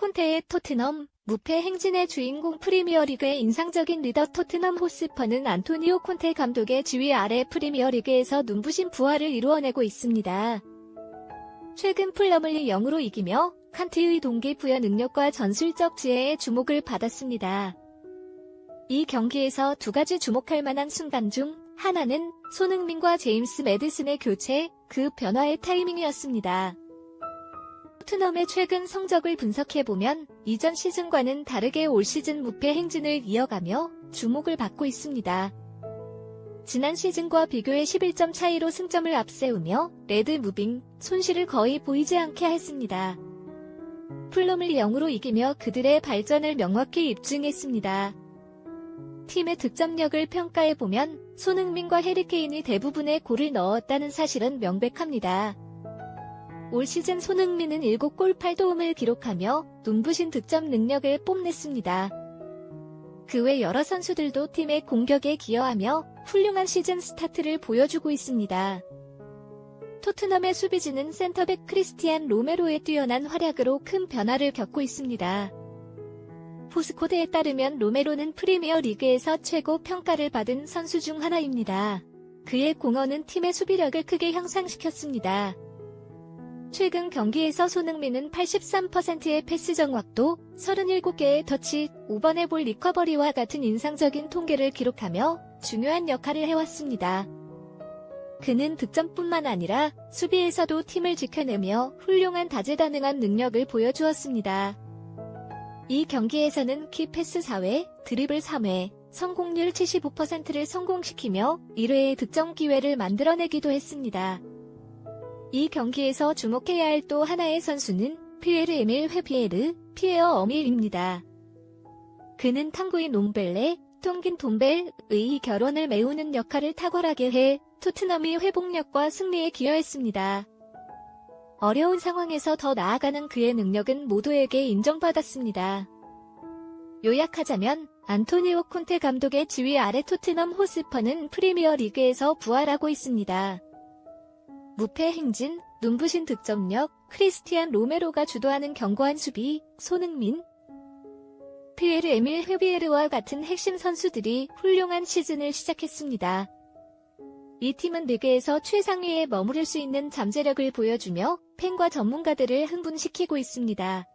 콘테의 토트넘, 무패 행진의 주인공 프리미어리그의 인상적인 리더 토트넘 호스퍼는 안토니오 콘테 감독의 지휘 아래 프리미어리그에서 눈부신 부활을 이루어내고 있습니다. 최근 풀럼을 0으로 이기며 칸트의 동기부여 능력과 전술적 지혜에 주목을 받았습니다. 이 경기에서 두 가지 주목할 만한 순간 중 하나는 손흥민과 제임스 매드슨의 교체, 그 변화의 타이밍이었습니다. 토트넘의 최근 성적을 분석해보면 이전 시즌과는 다르게 올 시즌 무패 행진을 이어가며 주목을 받고 있습니다. 지난 시즌과 비교해 11점 차이로 승점을 앞세우며 레드 무빙, 손실을 거의 보이지 않게 했습니다. 풀럼을 0으로 이기며 그들의 발전을 명확히 입증했습니다. 팀의 득점력을 평가해보면 손흥민과 해리케인이 대부분의 골을 넣었다는 사실은 명백합니다. 올 시즌 손흥민은 7골 8도움을 기록하며 눈부신 득점 능력을 뽐냈습니다. 그 외 여러 선수들도 팀의 공격에 기여하며 훌륭한 시즌 스타트를 보여주고 있습니다. 토트넘의 수비진은 센터백 크리스티안 로메로의 뛰어난 활약으로 큰 변화를 겪고 있습니다. 포스코드에 따르면 로메로는 프리미어 리그에서 최고 평가를 받은 선수 중 하나입니다. 그의 공헌은 팀의 수비력을 크게 향상시켰습니다. 최근 경기에서 손흥민은 83%의 패스 정확도, 37개의 터치, 5번의 볼 리커버리와 같은 인상적인 통계를 기록하며 중요한 역할을 해왔습니다. 그는 득점뿐만 아니라 수비에서도 팀을 지켜내며 훌륭한 다재다능한 능력을 보여주었습니다. 이 경기에서는 키 패스 4회, 드리블 3회, 성공률 75%를 성공시키며 1회의 득점 기회를 만들어내기도 했습니다. 이 경기에서 주목해야 할 또 하나의 선수는 피에르 에밀 회피에르, 피에어 어밀입니다. 그는 탕구인 놈벨레, 통긴 돈벨의 결혼을 메우는 역할을 탁월하게 해 토트넘이 회복력과 승리에 기여했습니다. 어려운 상황에서 더 나아가는 그의 능력은 모두에게 인정받았습니다. 요약하자면 안토니오 콘테 감독의 지휘 아래 토트넘 호스퍼는 프리미어 리그에서 부활하고 있습니다. 무패 행진, 눈부신 득점력, 크리스티안 로메로가 주도하는 견고한 수비, 손흥민, 피에르 에밀 헤비에르와 같은 핵심 선수들이 훌륭한 시즌을 시작했습니다. 이 팀은 리그에서 최상위에 머무를 수 있는 잠재력을 보여주며 팬과 전문가들을 흥분시키고 있습니다.